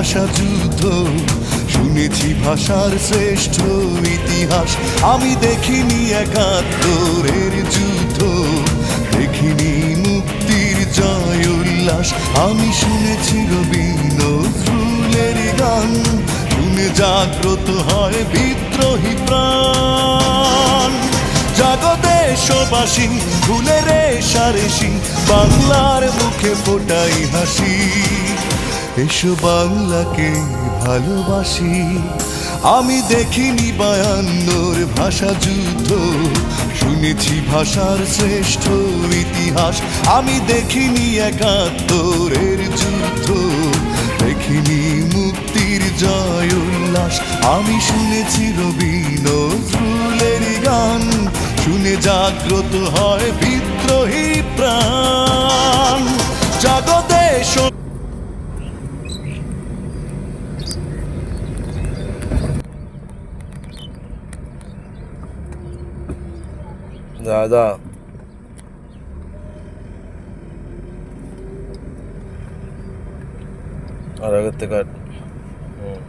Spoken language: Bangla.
ভাষা যুদ্ধ। শুনেছি ভাষার শ্রেষ্ঠ ইতিহাস। আমি দেখিনি একাত্তরের যুদ্ধ। দেখিনি মুক্তির জয় উল্লাস। আমি শুনেছি রবি নজরুলের গান। শুনে জাগ্রত হয় বিদ্রোহী প্রাণ। জাগতে জগদেশবাসী ভুলে রে সারেসি বাংলার মুখে ফোটাই হাসি। এসো বাংলাকে ভালোবাসি। আমি দেখিনি বায়ান্নর ভাষা যুদ্ধ। শুনেছি ভাষার শ্রেষ্ঠ ইতিহাস। আমি দেখিনি একাত্তরের যুদ্ধ। দেখিনি মুক্তির জয় উল্লাস। আমি শুনেছি রবি নজরুলের গান। শুনে জাগ্রত হয় বিদ্রোহী இந்த அதான் ரகத்துக்காட் ம்